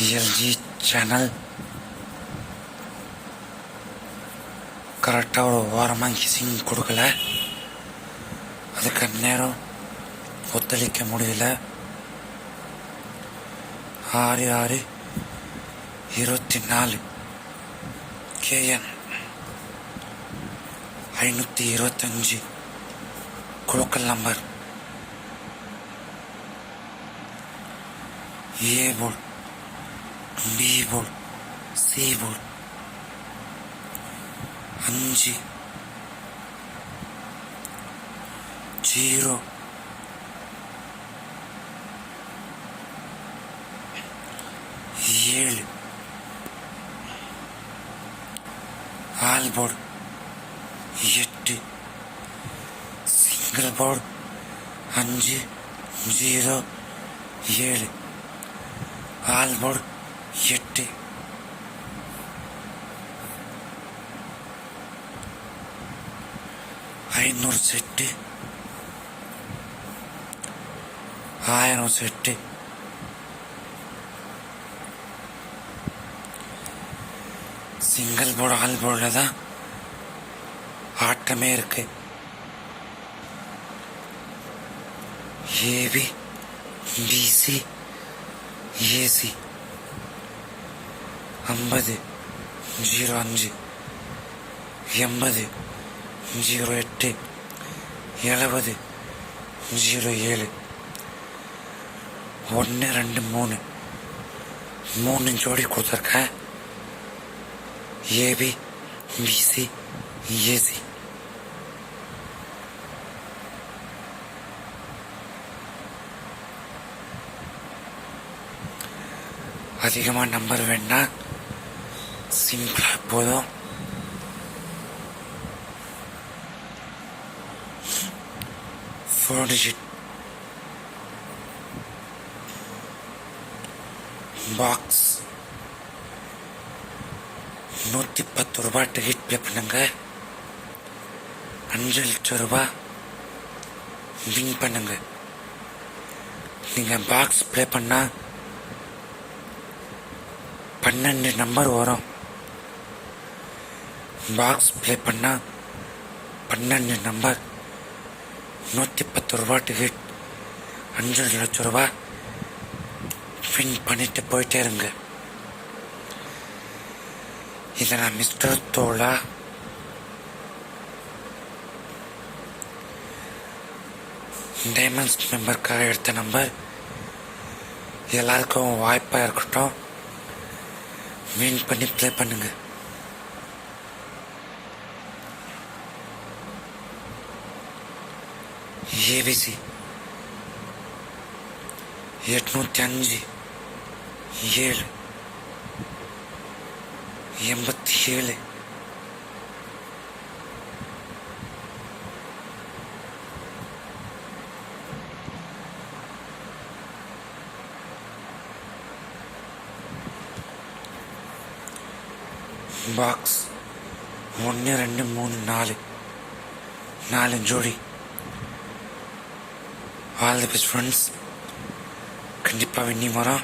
LG channel கரெக்டாக ஒரு வாரமாக கிசிங் கொடுக்கல. அதுக்கு நேரம் ஒத்துழைக்க முடியல. ஆறு ஆறு இருபத்தி நாலு கேஎன் ஐநூற்றி இருபத்தஞ்சி குழுக்கள் நம்பர் ஏ போல். பி போல் அஞ்சு ஜீரோ ஏழு ஆல் போர்டு எட்டு சிங்கிள் போர்டு அஞ்சு ஜீரோ ஏழு ஆல் போர்டு எட்டு ஐநூறு செட்டு ஆயிரம் செட்டு சிங்கிள் போர்டு ஆல் போர்டில் தான் ஆட்டமே இருக்கு ஏபி பிசி ஏசி ஐம்பது ஜீரோ அஞ்சு எண்பது ஜீரோ எட்டு எழுபது ஜீரோ ஏழு ஒன்று ரெண்டு மூணு மூணு ஜோடி கொடுத்துருக்கேன் ஏபி பிசி ஏசி அதிகமாக நம்பர் வேணா சிம்பிளாக போதும் Four digit. பாக்ஸ் நூற்றி பத்து ரூபா டிக்கெட் பே பண்ணுங்க. அஞ்சு லட்சம் ரூபாய் வின் பண்ணுங்க. நீங்கள் பாக்ஸ் ப்ளே பண்ணால் பன்னெண்டு நம்பர் வரும். பாக்ஸ் ப்ளே பண்ணால் பன்னெண்டு நம்பர் நூற்றி பத்து ரூபா டிக்கெட் அஞ்சு லட்சம் ரூபா வின் பண்ணிட்டு போயிட்டே இருங்க. இதை நான் மிஸ்டர் தோலா டைமண்ட்ஸ் மெம்பருக்காக எடுத்த நம்பர் எல்லாருக்கும் வாய்ப்பாக இருக்கட்டும். வின் பண்ணி ப்ளே பண்ணுங்கள் ஏபிசி. எட்நூத்தி அஞ்சு ஏழு எண்பத்தி ஏழு. பாக்ஸ் ஒன்று ரெண்டு மூணு நாலு. நாலு ஜோடி. ஆல் தி பெஸ்ட் ஃப்ரெண்ட்ஸ் கண்டிப்பாக வின்னி வரோம்.